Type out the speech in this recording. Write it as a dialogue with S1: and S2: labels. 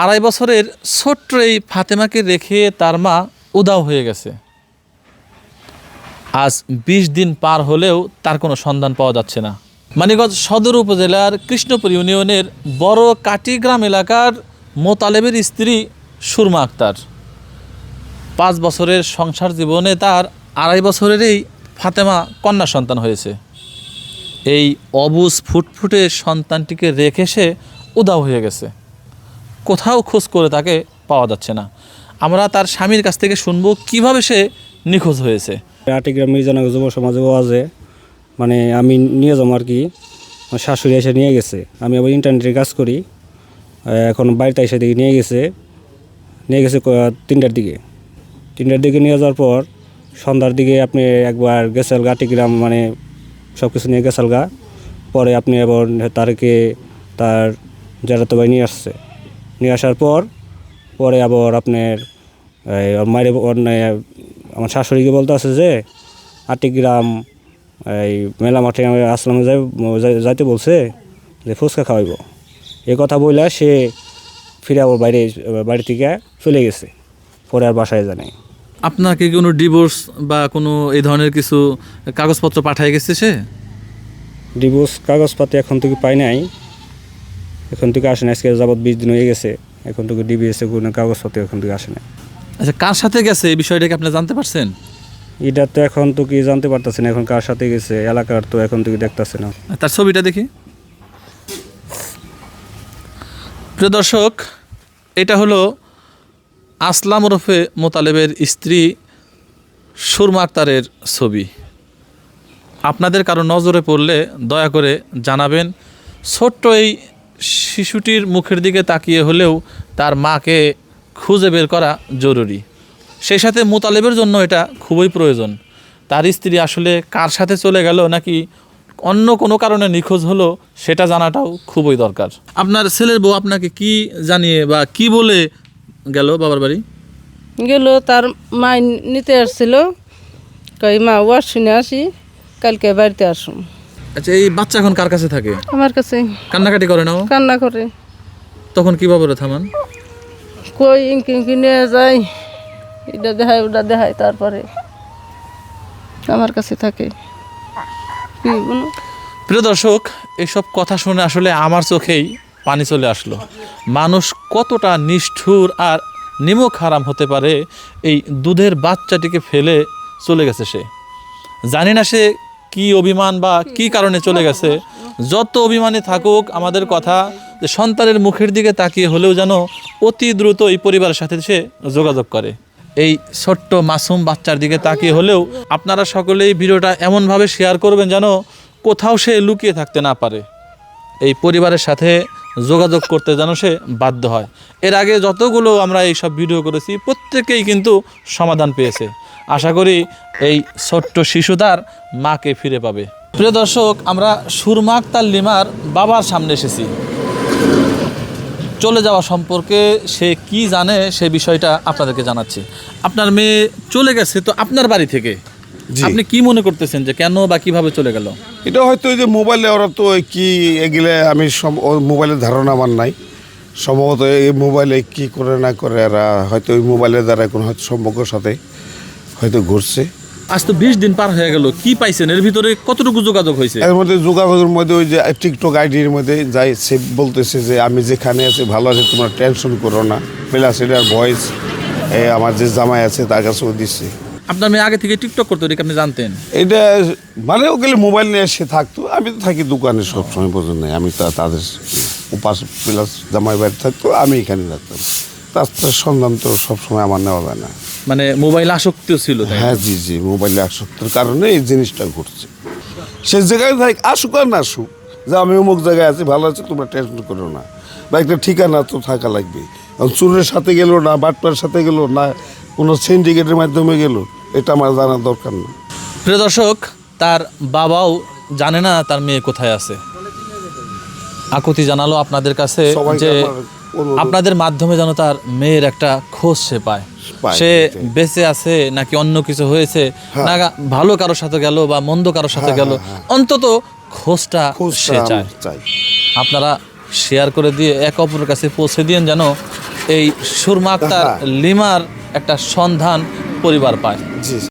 S1: আড়াই বছরের ছোট্ট এই ফাতেমাকে রেখে তার মা উদাও হয়ে গেছে। আজ বিশ দিন পার হলেও তার কোনো সন্ধান পাওয়া যাচ্ছে না। মানিকগঞ্জ সদর উপজেলার কৃষ্ণপুর ইউনিয়নের বড় কাটিগ্রাম এলাকার মোতালেবের স্ত্রী সুরমা আক্তার। পাঁচ বছরের সংসার জীবনে তার আড়াই বছরেরই ফাতেমা কন্যা সন্তান হয়েছে। এই অবুজ ফুটফুটে সন্তানটিকে রেখে সে উদাও হয়ে গেছে। কোথাও খোঁজ করে তাকে পাওয়া যাচ্ছে না। আমরা তার স্বামীর কাছ থেকে শুনব কীভাবে সে নিখোঁজ হয়েছে।
S2: আটিগ্রাম মির্জানগর যুব সমাজে ওয়াজে মানে আমি নিয়ে যাব আর কি। শাশুড়ি এসে নিয়ে গেছে। আমি আবার ইন্টারনেটে কাজ করি। এখন বাড়িতে এসে দিকে নিয়ে গেছে। নিয়ে গেছে তিনটার দিকে। তিনটার দিকে নিয়ে যাওয়ার পর সন্ধ্যার দিকে আপনি একবার গেছাল গা টিগ্রাম মানে সব কিছু নিয়ে গেছাল গা পরে আপনি আবার তারকে তার জেরাতো ভাই নিয়ে আসছে। নিয়ে আসার পর পরে আবার আপনার মায়ের আমার শাশুড়িকে বলতে আছে যে আটিগ্রাম এই মেলা মাঠে আসলামে যাই যাই- যাইতে বলছে যে ফুচকা খাওয়াইব। এ কথা বললে সে ফিরে আবার বাইরে বাড়ি থেকে চলে গেছে। পরে আর বাসায় জানে
S1: আপনার কি কোনো ডিভোর্স বা কোনো এই ধরনের কিছু কাগজপত্র পাঠায় গেছে সে?
S2: ডিভোর্স কাগজপত্র এখন থেকে পাই নাই। এখন থেকে আসে না আজকে যাবৎ বিশ দিন হয়ে গেছে এখন থেকে ডিবিএসে কোনো কাগজপত্র এখন থেকে আসে না।
S1: আচ্ছা কার সাথে গেছে? এই বিষয়টা কি আপনি জানতে পারছেন?
S2: এটা তো এখন তো কি জানতে পারতেছে না এখন কার সাথে গেছে এলাকার তো এখন থেকে দেখতেছে না।
S1: তার ছবিটা দেখি। প্রিয় দর্শক এটা হলো আসলাম ওরফে মোতালেবের স্ত্রী সুরমা আক্তারের ছবি। আপনাদের কারও নজরে পড়লে দয়া করে জানাবেন। ছোট্ট এই শিশুটির মুখের দিকে তাকিয়ে হলেও তার মাকে খুঁজে বের করা জরুরি। সেই সাথে মোতালেবের জন্য এটা খুবই প্রয়োজন। তার স্ত্রী আসলে কার সাথে চলে গেল নাকি অন্য কোনো কারণে নিখোঁজ হলো সেটা জানাটাও খুবই দরকার। আপনার ছেলের বউ আপনাকে কি জানিয়ে বা কি বলে গেল বাবার বাড়ি?
S3: গেল, তার মাই নিতে আসছিল। কই মা ওয়াশ শুনে আসি, কালকে বাড়িতে আসুন
S1: আচ্ছা এই বাচ্চা এখন কার কাছে থাকে?
S3: আমার কাছে।
S1: কান্নাকাটি করে না ও?
S3: কান্না করে।
S1: তখন কীভাবে ওরে থামান?
S3: কই ইঙ্কি ইঙ্কি নিয়ে যায়। এটা দেখায় ওটা দেখায় তারপরে আমার কাছে থাকে। কি বলুন
S1: প্রিয় দর্শক এসব কথা শুনে আসলে আমার চোখেই পানি চলে আসলো। মানুষ কতটা নিষ্ঠুর আর নিমক হারাম হতে পারে এই দুধের বাচ্চাটিকে ফেলে চলে গেছে সে। জানি না সে কি অভিমান বা কি কারণে চলে গেছে? যত অভিমানে থাকুক আমাদের কথা যে সন্তানের মুখের দিকে তাকিয়ে হলেও যেন অতি দ্রুত এই পরিবারের সাথে সে যোগাযোগ করে। এই ছোট্ট মাসুম বাচ্চার দিকে তাকিয়ে হলেও আপনারা সকলেই ভিডিওটা এমনভাবে শেয়ার করবেন যেন কোথাও সে লুকিয়ে থাকতে না পারে। এই পরিবারের সাথে যোগাযোগ করতে যেন সে বাধ্য হয়। এর আগে যতগুলো আমরা এই সব ভিডিও করেছি, প্রত্যেকেই কিন্তু সমাধান পেয়েছে। আশা করি এই ছোট্ট শিশু তার মাকে ফিরে পাবে। প্রিয় দর্শক, আমরা সুরমা আক্তার লিমার বাবার সামনে এসেছি। চলে যাওয়া সম্পর্কে সে কি জানে সে বিষয়টা আপনাদেরকে জানাচ্ছি। আপনার মেয়ে চলে গেছে তো আপনার বাড়ি থেকে। আপনি কি মনে করতেছেন যে কেন বা কীভাবে চলে গেল?
S4: এটা হয়তো ওই যে মোবাইলে ওরা তো কি এগুলো আমি মোবাইলের ধারণা আমার নাই। সম্ভবত এই মোবাইলে কি করে না করে এরা হয়তো ওই মোবাইলের দ্বারা কোনো হয়তো সম্পর্কের সাথে হয়তো ঘুরছে।
S1: আজ তো বিশ দিন পার হয়ে গেল কি পাইছেন? এর ভিতরে কতটুকু যোগাযোগ হয়েছে?
S4: এর মধ্যে যোগাযোগের মধ্যে ওই যে টিকটক আইডির মধ্যে যাই সে বলতেছে যে আমি যেখানে আছি ভালো আছে তোমার টেনশন করো না। প্লাস এটার ভয়েস আমার যে জামাই আছে তার কাছেও দিচ্ছে
S1: আপনার মেয়ে আগে থেকে টিকটক করতো এটা আপনি জানতেন?
S4: এটা মানে ও গেলে মোবাইল নিয়ে এসে থাকতো। আমি তো থাকি দোকানে সবসময় পর্যন্ত আমি তা তাদের উপাস প্লাস জামাই বাড়ি থাকতো আমি এখানে থাকতাম। তার সন্ধান তো সবসময় আমার নেওয়া যায় না।
S1: মানে মোবাইল আসক্তিও ছিল
S4: হ্যাঁ জি জি মোবাইলে আসক্তির কারণে এই জিনিসটা ঘটছে। সে জায়গায় থাক আসুক আর না আসুক যে আমি অমুক জায়গায় আছি ভালো আছে তোমরা টেনশন করো না। বা একটা ঠিকানা তো থাকা লাগবে। কারণ চুরের সাথে গেলো না বাটপার সাথে গেলো না কোনো সিন্ডিকেটের মাধ্যমে গেলো এটা আমার জানার দরকার না।
S1: প্রিয় দর্শক তার বাবাও জানে না তার মেয়ে কোথায় আছে। আকুতি জানালো আপনাদের কাছে যে আপনাদের মাধ্যমে যেন তার মেয়ের একটা খোঁজ সে পায়। সে বেঁচে আছে নাকি অন্য কিছু হয়েছে? না ভালো কারোর সাথে গেল বা মন্দ কারোর সাথে গেল অন্তত খোঁজটা সে চায়। আপনারা শেয়ার করে দিয়ে এক অপরের কাছে পৌঁছে দিন যেন এই সুরমা আক্তার
S4: হ্যাঁ।
S1: লিমার একটা সন্ধান পরিবার পায়।
S4: জি।